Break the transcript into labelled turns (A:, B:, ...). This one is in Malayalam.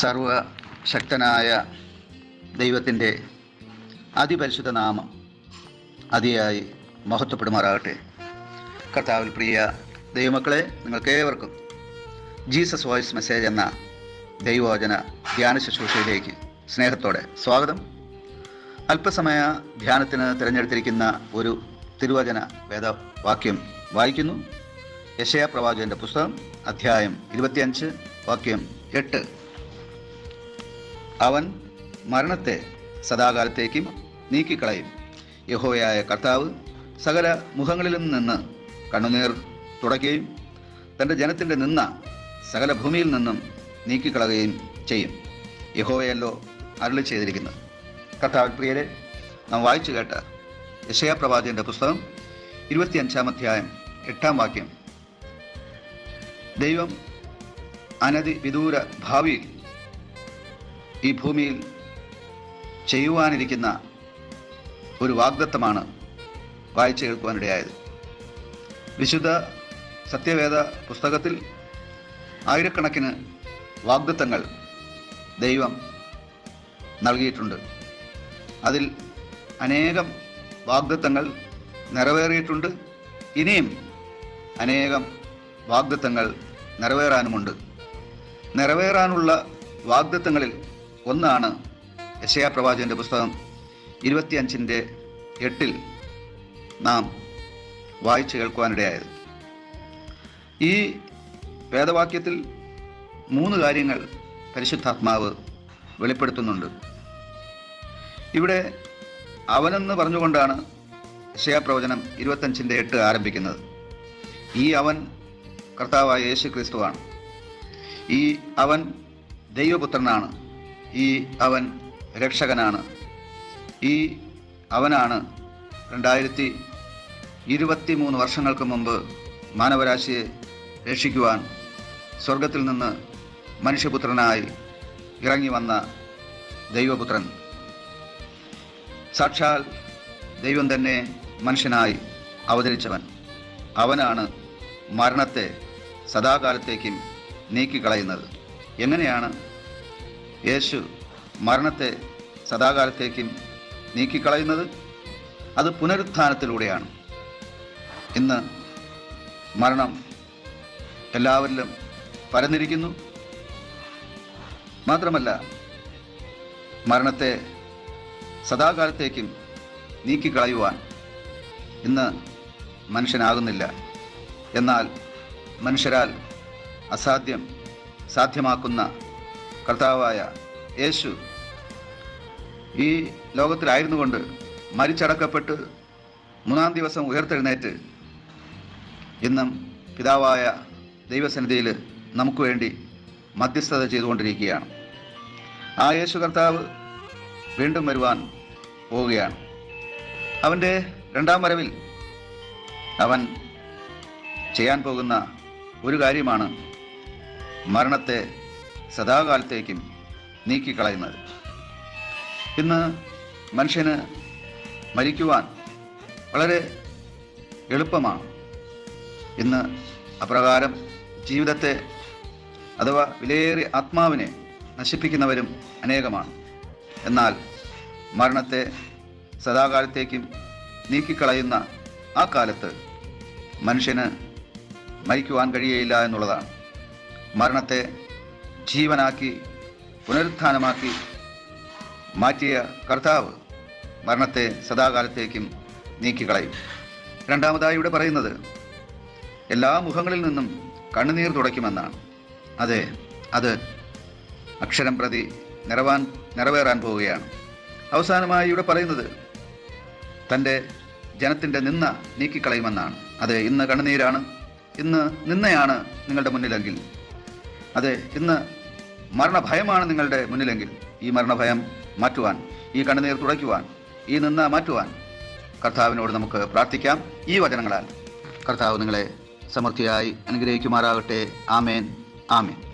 A: സർവശക്തനായ ദൈവത്തിന്റെ അതിപരിശുദ്ധ നാമം അതിയായി മഹത്വപ്പെടുമാറാകട്ടെ. കർത്താവിൽ പ്രിയ ദൈവമക്കളെ നിങ്ങൾക്കേവർക്കും ജീസസ് വോയിസ് മെസ്സേജ് എന്ന ദൈവവചന ധ്യാന ശുശ്രൂഷയിലേക്ക് സ്നേഹത്തോടെ സ്വാഗതം. അല്പസമയ ധ്യാനത്തിന് തിരഞ്ഞെടുത്തിരിക്കുന്ന ഒരു തിരുവചന വേദവാക്യം വായിക്കുന്നു. യശയ പ്രവാചകന്റെ പുസ്തകം അധ്യായം ഇരുപത്തിയഞ്ച് വാക്യം എട്ട്. അവൻ മരണത്തെ സദാകാലത്തേക്കും നീക്കിക്കളയും. യഹോയായ കർത്താവ് സകല മുഖങ്ങളിലും നിന്ന് കണ്ണുനീർ തുടയ്ക്കുകയും തന്റെ ജനത്തിന്റെ നിന്ന സകല ഭൂമിയിൽ നിന്നും നീക്കിക്കളയുകയും ചെയ്യും. യഹോവയല്ലോ അരുളി ചെയ്തിരിക്കുന്നത് കർത്താവ് പ്രിയരെ നാം വായിച്ചു കേട്ട യശയ പ്രവാചകന്റെ പുസ്തകം ഇരുപത്തിയഞ്ചാം അധ്യായം എട്ടാം വാക്യം. ദൈവം അനധി വിദൂര ഭാവിയിൽ ഈ ഭൂമിയിൽ ചെയ്യുവാനിരിക്കുന്ന ഒരു വാഗ്ദത്തമാണ് വായിച്ചു കേൾക്കുവാനിടയായത്. വിശുദ്ധ സത്യവേദ പുസ്തകത്തിൽ ആയിരക്കണക്കിന് വാഗ്ദത്തങ്ങൾ ദൈവം നൽകിയിട്ടുണ്ട്. അതിൽ അനേകം വാഗ്ദത്തങ്ങൾ നിറവേറിയിട്ടുണ്ട്. ഇനിയും അനേകം വാഗ്ദത്തങ്ങൾ നിറവേറാനുമുണ്ട്. നിറവേറാനുള്ള വാഗ്ദത്തങ്ങളിൽ ഒന്നാണ് യശയാ പ്രവാചകന്റെ പുസ്തകം ഇരുപത്തിയഞ്ചിന്റെ എട്ടിൽ നാം വായിച്ചു കേൾക്കുവാനിടയായത്. ഈ വേദവാക്യത്തിൽ മൂന്ന് കാര്യങ്ങൾ പരിശുദ്ധാത്മാവ് വെളിപ്പെടുത്തുന്നുണ്ട്. ഇവിടെ അവനെന്ന് പറഞ്ഞുകൊണ്ടാണ് യശയാ പ്രവചനം ഇരുപത്തഞ്ചിന്റെ എട്ട് ആരംഭിക്കുന്നത്. ഈ അവൻ കർത്താവായ യേശു ക്രിസ്തുവാണ് ഈ അവൻ ദൈവപുത്രനാണ്. ഈ അവൻ രക്ഷകനാണ്. ഈ അവനാണ് രണ്ടായിരത്തി ഇരുപത്തി മൂന്ന് വർഷങ്ങൾക്ക് മുമ്പ് മാനവരാശിയെ രക്ഷിക്കുവാൻ സ്വർഗത്തിൽ നിന്ന് മനുഷ്യപുത്രനായി ഇറങ്ങി വന്ന ദൈവപുത്രൻ. സാക്ഷാൽ ദൈവം തന്നെ മനുഷ്യനായി അവതരിച്ചവൻ. അവനാണ് മരണത്തെ സദാകാലത്തേക്കും നീക്കിക്കളയുന്നത്. എങ്ങനെയാണ് യേശു മരണത്തെ സദാകാലത്തേക്കും നീക്കിക്കളയുന്നത് അത് പുനരുത്ഥാനത്തിലൂടെയാണ്. ഇന്ന് മരണം എല്ലാവരിലും പരന്നിരിക്കുന്നു. മാത്രമല്ല മരണത്തെ സദാകാലത്തേക്കും നീക്കിക്കളയുവാൻ ഇന്ന് മനുഷ്യനാകുന്നില്ല. എന്നാൽ മനുഷ്യരാൽ അസാധ്യം സാധ്യമാക്കുന്ന കർത്താവായ യേശു ഈ ലോകത്തിലായിരുന്നു കൊണ്ട് മരിച്ചടക്കപ്പെട്ട് മൂന്നാം ദിവസം ഉയർത്തെഴുന്നേറ്റ് ഇന്നും പിതാവായ ദൈവസന്നിധിയിൽ നമുക്ക് വേണ്ടി മധ്യസ്ഥത ചെയ്തുകൊണ്ടിരിക്കുകയാണ്. ആ യേശു കർത്താവ് വീണ്ടും വരുവാൻ പോവുകയാണ്. അവന്റെ രണ്ടാം വരവിൽ അവൻ ചെയ്യാൻ പോകുന്ന ഒരു കാര്യമാണ് മരണത്തെ സദാകാലത്തേക്കും നീക്കിക്കളയുന്നത്. ഇന്ന് മനുഷ്യന് മരിക്കുവാൻ വളരെ എളുപ്പമാണ്. ഇന്ന് അപ്രകാരം ജീവിതത്തെ അഥവാ വിലയേറിയ ആത്മാവിനെ നശിപ്പിക്കുന്നവരും അനേകമാണ്. എന്നാൽ മരണത്തെ സദാകാലത്തേക്കും നീക്കിക്കളയുന്ന ആ കാലത്ത് മനുഷ്യന് മരിക്കുവാൻ കഴിയുകയില്ല എന്നുള്ളതാണ്. മരണത്തെ ജീവനാക്കി പുനരുത്ഥാനമാക്കി മാറ്റിയ കർത്താവ് മരണത്തെ സദാകാലത്തേക്കും നീക്കിക്കളയും. രണ്ടാമതായി ഇവിടെ പറയുന്നത് എല്ലാ മുഖങ്ങളിൽ നിന്നും കണ്ണുനീർ തുടയ്ക്കുമെന്നാണ്. അതെ അത് അക്ഷരം പ്രതി നിറവാൻ നിറവേറാൻ പോവുകയാണ്. അവസാനമായി ഇവിടെ പറയുന്നത് തന്റെ ജനത്തിന്റെ നിന്ന നീക്കിക്കളയുമെന്നാണ്. അതെ ഇന്ന് കണ്ണുനീരാണ് ഇന്ന് നിന്നയാണ് നിങ്ങളുടെ മുന്നിലെങ്കിൽ. അതെ ഇന്ന് മരണഭയമാണ് നിങ്ങളുടെ മുന്നിലെങ്കിൽ ഈ മരണഭയം മാറ്റുവാൻ ഈ കണ്ണുനീർ തുടയ്ക്കുവാൻ ഈ നിന്ന മാറ്റുവാൻ കർത്താവിനോട് നമുക്ക് പ്രാർത്ഥിക്കാം. ഈ വചനങ്ങളാൽ കർത്താവ് നിങ്ങളെ സമൃദ്ധിയായി അനുഗ്രഹിക്കുമാറാകട്ടെ. ആമേൻ. ആമേൻ.